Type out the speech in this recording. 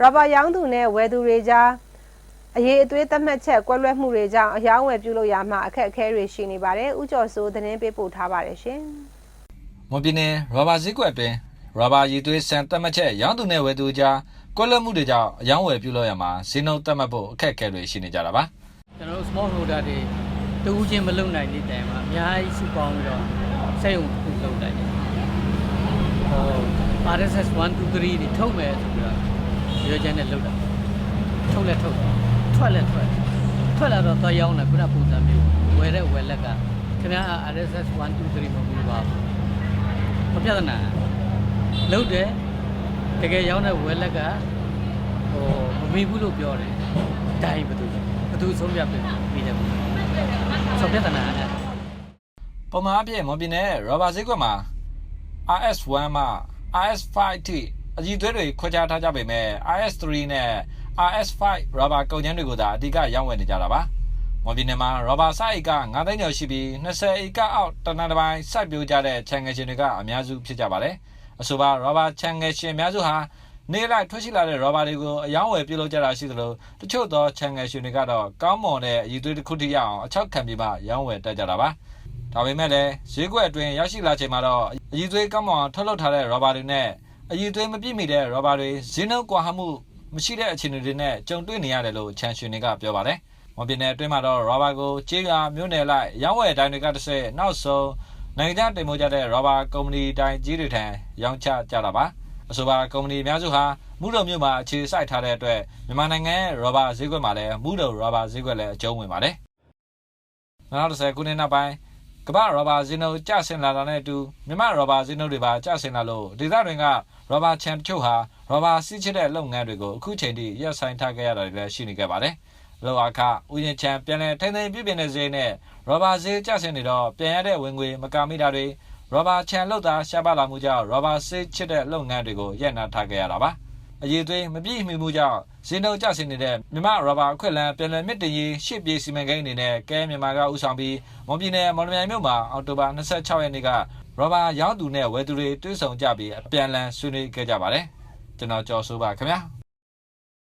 ရာဘာရောင်းသူနဲ့ဝယ်သူတွေကြားအရေးအသွေးသတ်မှတ်ချက်ကွက်လွဲမှုတွေကြောင့်အယောင်းဝယ်ပြုလုပ်ရမှာအခက်အခဲတွေရှိနေပါတယ်။ဥကျော်စိုးသတင်းပေးပို့ထားပါတယ်ရှင်။မွန်ပြည်နယ်ရဘာဈေးကွက်အတွင်းရဘာရည်သွေးစံတက်မှတ်ချက်ရောင်းသူနဲ့ဝယ်သူကြားကွက်လွတ်မှုတွေကြောင့်အယောင်းဝယ်ပြုလုပ်ရမှာဈေးနှုန်းတက်မှတ်ဖို့အခက်အခဲတွေရှိနေကြတာပါကျွန်တော်တို့ small holder တွေတူးချင်းမလုံနိုင်တဲ့တိုင်မှာအများကြီးစုပေါင်းပြီးတော့စက်ရုံတစ်ခုလုပ်လိုက်တယ်ဟို RSS 1 2 3တွေထုတ်မယ်ဆိုပြီးတော့ ရွေးချက်နဲ့လုပ်တာထုတ်လက်ထုတ်ထွက်လက်ထွက်ထွက်လာတော့တော့ရောင်းတယ်ခုနပုံစံမျိုးဝယ်တဲ့ဝယ်လက်ကခင်ဗျား RSS 1 2 3မဟုတ်ပါဘူးမပြဿနာလုပ်တယ်တကယ်ရောင်းတဲ့ဝယ်လက်ကဟိုမမေးဘူးလို့ပြောတယ်ဒိုင်းဘယ်သူလဲဘယ်သူဆုံးဖြတ်ပြီးပြီးတယ်ဆုံးဖြတ်တာနာတယ်ပုံမှန်အဖြစ်မွန်ပြည်နယ်ရဘာဈေးကွက်မှာ RS1 မှ RS5 ထိ အကြီးသွေးတွေခွဲခြားထားကြပေမဲ့ RS3 နဲ့ RS5 ရဘာကုန်ကျန်းတွေကိုသာအဓိကရောင်းဝယ်နေကြတာပါမွန်ပြည်နယ်မှာရဘာစိုက်ဧက9သိန်းကျော်ရှိပြီး20ဧကအောက်တနင်္လာပိုင်းစိုက်ပျိုးကြတဲ့ခြံငယ်ရှင်တွေကအများစုဖြစ်ကြပါတယ်အဆိုပါရဘာခြံငယ်ရှင်အများစုဟာနေလိုက်ထွက်ရှိလာတဲ့ရောဘာတွေကိုအယောင်းဝယ်ပြုလုပ်ကြတာရှိသလိုတချို့သောခြံငယ်ရှင်တွေကတော့ကောင်းမွန်တဲ့အည်သွေးတစ်ခုထိရအောင်အချောက်ခံပြီးမှရောင်းဝယ်တတ်ကြတာပါဒါပေမဲ့လည်းဈေးကွက်အတွင်းရောက်ရှိလာချိန်မှာတော့အည်သွေးကောင်းမွန်ထုတ်လုပ်ထားတဲ့ရောဘာတွေနဲ့ အည်သွေးမပြည့်မီတဲ့ရောဘာတွေဈေးနှုန်းကွာဟမှုမရှိတဲ့အခြေအနေတွေနဲ့ကြုံတွေ့နေရတယ်လို့ခြံရှင်တွေကပြောပါတယ်မွန်ပြည်နယ်အတွင်းမှာတော့ရောဘာကိုကြေးရွာမြို့နယ်လိုက်ရောင်းဝယ်တိုင်းတွေကတစ်ဆင့်နောက်ဆုံးနိုင်ငံခြားတင်ပို့ကြတဲ့ရောဘာကုမ္ပဏီတိုင်းကြီးတွေထံရောင်းချကြတာပါအဆိုပါကုမ္ပဏီအများစုဟာမူတုံမြို့မှာအခြေစိုက်ထားတဲ့အတွက်မြန်မာနိုင်ငံရဲ့ရောဘာဈေးကွက်မှာလည်းမူတုံရောဘာဈေးကွက်လည်းအကျုံးဝင်ပါတယ်။2010ခုနှစ်နောက်ပိုင်း ကမ္ဘာရောဘာဈေးနှုန်းကျဆင်းလာတာနဲ့အတူမြန်မာရောဘာဈေးနှုန်းတွေပါကျဆင်းလာလို့ဒေသတွင်ကရောဘာချန်တချို့ဟာရောဘာစီးချတဲ့လုပ်ငန်းတွေကိုအခုချိန်ထိရပ်ဆိုင်းထားခဲ့ရတာတွေလည်းရှိနေခဲ့ပါတယ်။လောအခဥယျာဉ်ချန်ပြန်လည်ထိန်းသိမ်းပြပြင်တဲ့ဈေးနဲ့ရောဘာဈေးကျဆင်းနေတော့ပြန်ရတဲ့ဝင်ငွေမကာမိတာတွေရောဘာချန်လောက်တာရှားပါလာမှုကြောင့်ရောဘာဆေးချစ်တဲ့လုပ်ငန်းတွေကိုရပ်နားထားခဲ့ရတာပါ အရေးသွေးမပြည့်မီမှုကြောင့်ဈေးနှုန်းကျဆင်းနေတဲ့မြမရောဘာအခွက်လန်းပြည်လည်မြစ်တည်ရေးရှစ်ပြေစီမံကိန်းအနေနဲ့ကဲမြန်မာကဥဆောင်ပြီးမွန်ပြည်နယ်မော်လမြိုင်မြို့မှာအောက်တိုဘာ26ရက်နေ့ကရောဘာရောင်းသူနဲ့ဝယ်သူတွေတွေ့ဆုံကြပြီးအပြန်အလှန်ဆွေးနွေးခဲ့ကြပါတယ်ကျွန်တော်ကျော်စိုးပါခင်ဗျာ